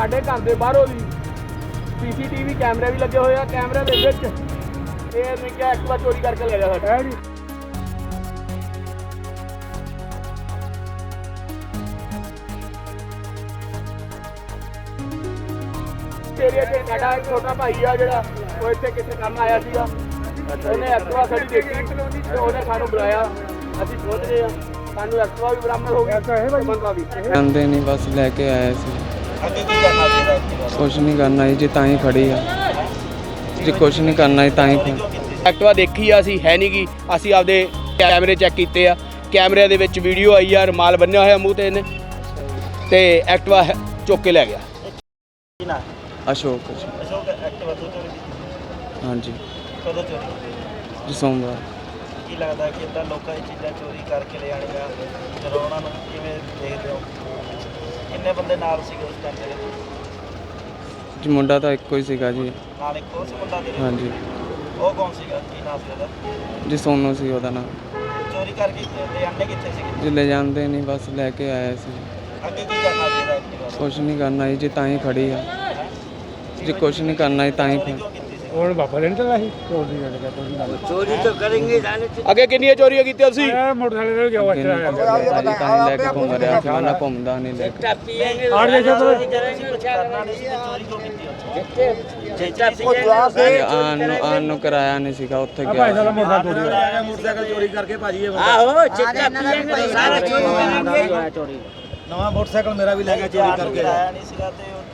ਸਾਡੇ ਘਰ ਦੇ ਬਾਹਰੋਂ ਦੀ ਸੀਸੀਟੀਵੀ ਕੈਮਰੇ ਵੀ ਲੱਗੇ ਹੋਏ ਆ। ਕੈਮਰੇ ਦੇ ਵਿੱਚ ਇਹ ਨੇ ਕਿਹਾ ਐਕਟਿਵਾ ਚੋਰੀ ਕਰਕੇ ਲੈ ਗਿਆ ਸਾਡਾ। ਜੀ। ਤੇਰੇ ਤੇ ਸਾਡਾ ਇੱਕ ਛੋਟਾ ਭਾਈ ਆ ਜਿਹੜਾ ਉਹ ਇੱਥੇ ਕਿਤੇ ਕੰਮ ਆਇਆ ਸੀਗਾ। ਉਹਨੇ ਐਕਟਿਵਾ ਖੜੀ ਦੇਖੀ ਤੇ ਉਹਨੇ ਸਾਨੂੰ ਬੁਲਾਇਆ। ਅਸੀਂ ਪਹੁੰਚ ਗਏ ਆ। ਸਾਨੂੰ ਐਕਟਿਵਾ ਵੀ ਬਰਾਮਦ ਹੋ ਗਈ ਤੇ ਬੰਦਾ ਵੀ। ਜਾਂਦੇ ਨਹੀਂ ਬਸ ਲੈ ਕੇ ਆਇਆ ਸੀ। ਅੱਗੇ ਕੀ ਕਰਨਾ ਚਾਹੀਦਾ ਐਕਟਿਵਾ ਕੁਛ ਨਹੀਂ ਕਰਨਾ ਜੀ ਜੇ ਤਾਂ ਹੀ ਖੜੀ ਆ। ਜੇ ਕੁਛ ਨਹੀਂ ਕਰਨਾ ਜੀ ਤਾਂ ਹੀ ਖੜੀ। ਐਕਟਿਵਾ ਦੇਖੀ ਆ ਅਸੀਂ ਹੈ ਨਹੀਂ ਗੀ ਅਸੀਂ ਆਪਦੇ ਕੈਮਰੇ ਚੈੱਕ ਕੀਤੇ ਆ। ਕੈਮਰੇ ਦੇ ਵਿੱਚ ਵੀਡੀਓ ਆਈ ਆ ਰੁਮਾਲ ਬੰਨਿਆ ਹੋਇਆ ਮੂੰਹ ਤੇ ਇਹਨੇ। ਤੇ ਐਕਟਿਵਾ ਹੈ- ਚੁੱਕ ਕੇ ਲੈ ਗਿਆ। ਕੀ ਨਾ? ਅਸ਼ੋਕ ਜੀ। ਅਸ਼ੋਕ ਐਕਟਿਵਾ ਤੋਂ ਚੋਰੀ ਕੀਤੀ ਹਾਂਜੀ। ਕਦੋਂ ਚੋਰੀ ਕੀਤੀ? ਜੀ ਸੋਮਵਾਰ। ਕੀ ਲੱਗਦਾ ਕਿ ਇਦਾਂ ਲੋਕਾਂ ਇਹ ਚੀਜ਼ਾਂ ਚੋਰੀ ਕਰਕੇ ਲੈ ਆਣੀਆਂ ਜਦੋਂ ਉਹਨਾਂ ਨੂੰ ਕਿਵੇਂ ਦੇਖਦੇ ਹੋ ਕਿੰਨੇ ਬੰਦੇ ਨਾਲ ਸੀਗੇ ਉਸ ਟਾਈਮ ਦੇ ਜੀ ਮੁੰਡਾ ਤਾਂ ਇੱਕੋ ਹੀ ਸੀਗਾ ਜੀ। ਨਾਲ ਇੱਕ ਹੋਰ ਸੀ ਮੁੰਡਾ ਤੇਰੇ ਹਾਂਜੀ। ਉਹ ਕੌਣ ਸੀਗਾ? ਕੀ ਨਾਮ ਸੀ ਉਹਦਾ? ਜੀ ਸੋਨੂ ਸੀ ਉਹਦਾ ਨਾਮ ਚੋਰੀ ਕਰਕੇ ਲੈ ਆਂਦੇ ਕਿੱਥੇ ਸੀਗੇ? ਜੀ ਲੈ ਜਾਂਦੇ ਨਹੀਂ ਬਸ ਲੈ ਕੇ ਆਇਆ ਸੀ। ਅੱਗੇ ਕੀ ਕਰਨਾ ਚਾਹੀਦਾ ਐਕਟਿਵਾ ਦਾ? ਕੁਛ ਨਹੀਂ ਕਰਨਾ ਜੀ ਜੇ ਤਾਂ ਹੀ ਖੜੀ ਆ। ਜੇ ਕੁਛ ਨਹੀਂ ਕਰਨਾ ਜੀ ਤਾਂ ਹੀ ਖੜੀ। ਸੀ ਹੁਣ ਬਾਬਾ ਲੈਣ ਚਲਾ ਸੀ ਚੋਰੀ ਕਰ ਗਿਆ ਚੋਰੀ ਕਰ चोरी तो करेंगे जाने से ਅੱਗੇ ਕਿੰਨੀਆਂ ਚੋਰੀਆਂ ਕੀਤੀਆਂ ਤੁਸੀਂ ਇਹ ਮੋਟਰਸਾਈਕਲ ਤੇ ਗਿਆ ਅੱਗੇ ਨਹੀਂ ਭਾਜੀ ਤਾਂ ਹੀ ਲੈ ਕੇ ਘੁੰਮ ਰਿਹਾ ਸੀ ਮੈਂ ਨਾ ਘੁੰਮਦਾ ਨਹੀਂ ਲੈ ਕੇ पिएंगे आठ जैसे तो- चोरी करेंगे तो क्या ਕਰਨਾ ਨਹੀਂ ਸੀ ਤੇ ਚੋਰੀ ਕਿਉਂ ਕੀਤੀ ਉੱਥੇ चिट्टा पिएंगे ਜੀ ਆਉਣ ਨੂੰ ਆਉਣ ਨੂੰ ਕਰਾਇਆ ਨਹੀਂ ਸੀਗਾ ਉੱਥੇ ਭਾਈ ਗਿਆ ਸਾਲਾ ਮੋਟਰਸਾਈਕਲ ਚੋਰੀ ਹੋਇਆ ਮੋਟਰਸਾਈਕਲ ਚੋਰੀ ਕਰਕੇ ਭਾਜੀ ਇਹ आहो चिट्टा पिएंगे तो सारा चोरी करेंगे ਨਵਾਂ ਮੋਟਰਸਾਈਕਲ ਮੇਰਾ ਵੀ ਲੈ ਕੇ ਚੋਰੀ ਕਰਕੇ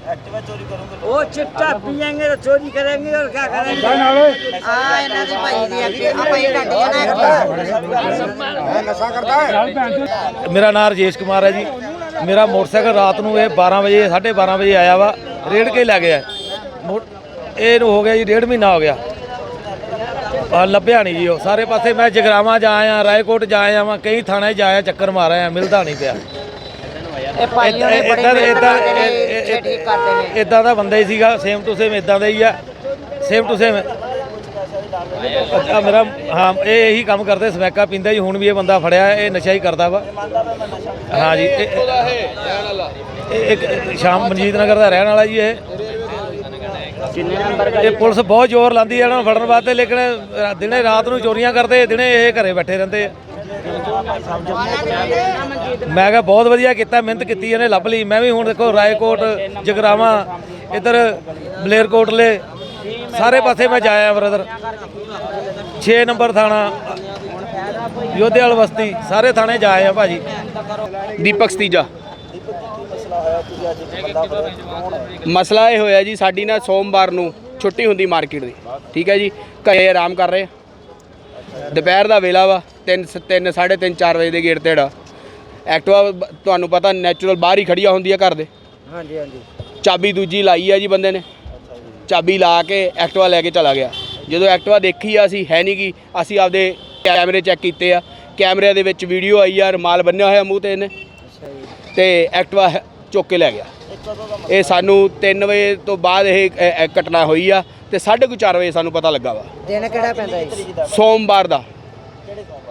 ਉਹ ਚਿੱਟਾ ਪੀਏਂਗੇ ਤੇ ਚੋਰੀ ਕਰਾਂਗੇ ਔਰ ਕੀ ਕਰਾਂਗੇ? ਆ ਇਹਨਾਂ ਦੇ ਭਾਈ ਦੀ ਐਕਟਿਵਾ ਆਪਾਂ ਇਹ ਕੱਢ ਜਾਣਾ ਐਕਟਿਵਾ ਨਸ਼ਾ ਕਰਦਾ ਹੈ। ਮੇਰਾ ਨਾਮ ਰਜੇਸ਼ ਕੁਮਾਰ ਹੈ ਜੀ। ਮੇਰਾ ਮੋਟਰਸਾਈਕਲ ਰਾਤ ਨੂੰ ਇਹ 12 ਵਜੇ 12:30 ਵਜੇ ਆਇਆ ਵਾ। ਰੇਡ ਕੇ ਲੱਗ ਗਿਆ। ਇਹ ਨੂੰ ਹੋ ਗਿਆ ਜੀ ਡੇਢ ਮਹੀਨਾ ਹੋ ਗਿਆ। ਆ ਲੱਭਿਆ ਨਹੀਂ ਜੀ ਉਹ। ਸਾਰੇ ਪਾਸੇ ਮੈਂ ਜਗਰਾਵਾ ਜਾ ਆਇਆ ਰਾਏਕੋਟ ਜਾ ਆਇਆ ਵਾਂ ਕਈ ਥਾਣੇ ਜਾ ਆਇਆ ਚੱਕਰ ਮਾਰਿਆ ਮਿਲਦਾ ਨਹੀਂ ਪਿਆ। ਇਹ ਭਾਈ ਉਹਨੇ ਬੜੀ ਇਦਾਂ ਮਿਹਨਤ ਇਦਾਂ ਕਰਦੇ ਨੇ ਇੱਥੇ ਠੀਕ ਕਰਦੇ ਨੇ। ਇਦਾਂ ਦਾ ਬੰਦਾ ਹੀ ਸੀਗਾ ਸੇਮ ਟੂ ਸੇਮ ਇਦਾਂ ਦਾ ਹੀ ਆ। ਸੇਮ ਟੂ ਸੇਮ ਆ ਮੇਰਾ ਹਾਂ ਇਹ ਇਹੀ ਕੰਮ ਕਰਦੇ ਸਮੈਕਾ ਪੀਂਦਾ ਜੀ ਹੁਣ ਵੀ ਇਹ ਬੰਦਾ ਫੜਿਆ ਇਹ ਨਸ਼ਾ ਹੀ ਕਰਦਾ ਵਾ। ਹਾਂ ਜੀ ਇਹ- ਇਹ ਇੱਕ ਸ਼ਾਮ ਮਨਜੀਤ ਨਗਰ ਦਾ ਰਹਿਣ ਵਾਲਾ ਜੀ ਇਹ। ਇਹ ਪੁਲਿਸ ਬਹੁਤ ਜ਼ੋਰ ਲਾਉਂਦੀ ਹੈ ਇਹਨਾਂ ਨੂੰ ਫੜਨ ਵਾਸਤੇ ਲੇਕਿਨ ਰਾ- ਦਿਨੇ ਰਾਤ ਨੂੰ ਚੋਰੀਆਂ ਕਰਦੇ ਦਿਨੇ ਇਹ ਘਰੇ ਬੈਠੇ ਰਹਿੰਦੇ ਆ। ਮੈਂ ਕਿਹਾ ਬਹੁਤ ਵਧੀਆ ਕੀਤਾ, ਮਿਹਨਤ ਕੀਤੀ, ਇਹਨੇ ਲੱਭ ਲਈ। ਮੈਂ ਵੀ ਹੁਣ ਦੇਖੋ, ਰਾਏਕੋਟ, ਜਗਰਾਵਾਂ, ਇੱਧਰ ਬਲੇਰਕੋਟਲੇ ਸਾਰੇ ਪਾਸੇ ਮੈਂ ਜਾਇਆ ਬ੍ਰਦਰ 6 ਨੰਬਰ ਥਾਣਾ ਯੋਧੇਵਾਲ ਬਸਤੀ, ਸਾਰੇ ਥਾਣੇ ਜਾਏ ਆ ਭਾਜੀ। ਦੀਪਕ ਸਤੀਜਾ। ਮਸਲਾ ਇਹ ਹੋਇਆ ਜੀ, ਸਾਡੀ ਨਾ ਸੋਮਵਾਰ ਨੂੰ ਛੁੱਟੀ ਹੁੰਦੀ ਮਾਰਕੀਟ ਦੀ। ਠੀਕ ਹੈ ਜੀ, ਘਰੇ ਆਰਾਮ ਕਰ ਰਹੇ। ਦੁਪਹਿਰ ਦਾ ਵੇਲਾ ਵਾ। 3 3 3:30 4 ਵਜੇ ਦੇ ਗੇਟ ਤੇ ਜਿਹੜਾ। ਐਕਟਿਵਾ ਬ- ਤੁਹਾਨੂੰ ਪਤਾ ਨੈਚੁਰਲ ਬਾਹਰ ਹੀ ਖੜੀਆਂ ਹੁੰਦੀਆਂ ਘਰ ਦੇ। ਹਾਂਜੀ ਹਾਂਜੀ। ਚਾਬੀ ਦੂਜੀ ਲਾਈ ਆ ਜੀ ਬੰਦੇ ਨੇ। ਚਾਬੀ ਲਾ ਕੇ ਐਕਟਿਵਾ ਲੈ ਕੇ ਚਲਾ ਗਿਆ। ਜਦੋਂ ਐਕਟਿਵਾ ਦੇਖੀ ਆ ਅਸੀਂ ਹੈ ਨਹੀਂ ਗੀ। ਅਸੀਂ ਆਪਦੇ ਕੈਮਰੇ ਚੈੱਕ ਕੀਤੇ ਆ। ਕੈਮਰੇ ਦੇ ਵਿੱਚ ਵੀਡੀਓ ਆਈ ਆ ਰੁਮਾਲ ਬੰਨਿਆ ਹੋਇਆ ਮੂੰਹ ਤੇ ਇਹਨੇ। ਤੇ ਐਕਟਿਵਾ ਹੈ- ਚੁੱਕ ਕੇ ਲੈ ਗਿਆ। ਇਹ ਸਾਨੂੰ 3 ਵਜੇ ਤੋਂ ਬਾਅਦ ਇਹ ਅ, ਅ, ਘਟਨਾ ਹੋਈ ਆ। ਤੇ 4:30 ਵਜੇ ਸਾਨੂੰ ਪਤਾ ਲੱਗਾ ਵਾ। ਦਿਨ ਕਿਹੜਾ ਪੈਂਦਾ ਜੀ? ਸੋਮਵਾਰ ਦਾ।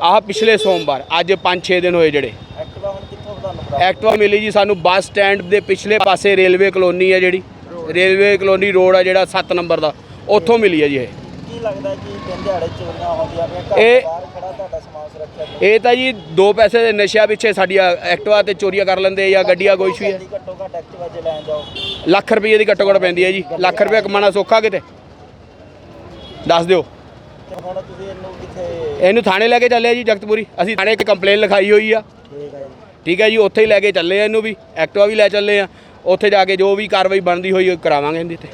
ਆਹ ਪਿਛਲੇ ਸੋਮਵਾਰ ਅੱਜ 5-6 ਦਿਨ ਹੋਏ ਜਿਹੜੇ। ਐਕਟਿਵਾ ਹੁਣ ਕਿੱਥੋਂ ਤੁਹਾਨੂੰ ਐਕਟਿਵਾ ਮਿਲੀ ਜੀ ਸਾਨੂੰ ਬੱਸ ਸਟੈਂਡ ਦੇ ਪਿਛਲੇ ਪਾਸੇ ਰੇਲਵੇ ਕਲੋਨੀ ਆ ਜਿਹੜੀ। ਰੇਲਵੇ ਕਲੋਨੀ ਰੋਡ ਆ ਜਿਹੜਾ 7 ਨੰਬਰ ਦਾ ਉੱਥੋਂ ਮਿਲੀ ਆ ਜੀ ਇਹ। ਕੀ ਲੱਗਦਾ ਕਿ ਦਿਨ ਦਿਹਾੜੇ ਚੋਰੀਆਂ ਹੁੰਦੀਆਂ ਪਈਆਂ ਘਰ ਇਹ- ਦੇ ਬਾਹਰ ਖੜਾ ਤੁਹਾਡਾ ਸਮਾਨ ਸੁਰੱਖਿਆ ਜੀ ਇਹ ਤਾਂ ਜੀ ਦੋ ਪੈਸੇ ਦੇ ਨਸ਼ਿਆਂ ਪਿੱਛੇ ਸਾਡੀਆਂ ਐਕਟਿਵਾ ਤੇ ਚੋਰੀਆਂ ਕਰ ਲੈਂਦੇ ਜਾਂ ਗੱਡੀਆਂ ਕੁਛ ਵੀ ਹੈ ਦੀ ਘੱਟੋ ਘੱਟ ਐਕਟਿਵਾ ਜੇ ਲੈਣ ਜਾਓ। ਲੱਖ ਰੁਪਏ ਦੀ ਘੱਟੋ ਘੱਟ ਪੈਂਦੀ ਹੈ ਜੀ। ਲੱਖ ਰੁਪਏ ਕਮਾਣਾ ਸੌਖਾ ਕਿਤੇ? ਦੱਸ ਦਿਓ। ਹੁਣ ਤੁਸੀਂ ਇਹਨੂੰ ਕਿੱਥੇ ਇਹਨੂੰ ਥਾਣੇ ਲੈ ਕੇ ਚੱਲੇ ਆ ਜੀ ਜਗਤਪੁਰੀ। ਅਸੀਂ ਥਾਣੇ ਇੱਕ ਕੰਪਲੇਨ ਲਿਖਾਈ ਹੋਈ ਆ। ਠੀਕ ਹੈ ਜੀ। ਠੀਕ ਹੈ ਜੀ ਉੱਥੇ ਹੀ ਲੈ ਕੇ ਚੱਲੇ ਆ ਇਹਨੂੰ ਵੀ। ਐਕਟਿਵਾ ਵੀ ਲੈ ਚੱਲੇ ਆ। ਉੱਥੇ ਜਾ ਕੇ ਜੋ ਵੀ ਕਾਰਵਾਈ ਬਣਦੀ ਹੋਈ ਉਹ ਕਰਾਵਾਂਗੇ ਇਹਦੇ ਤੇ।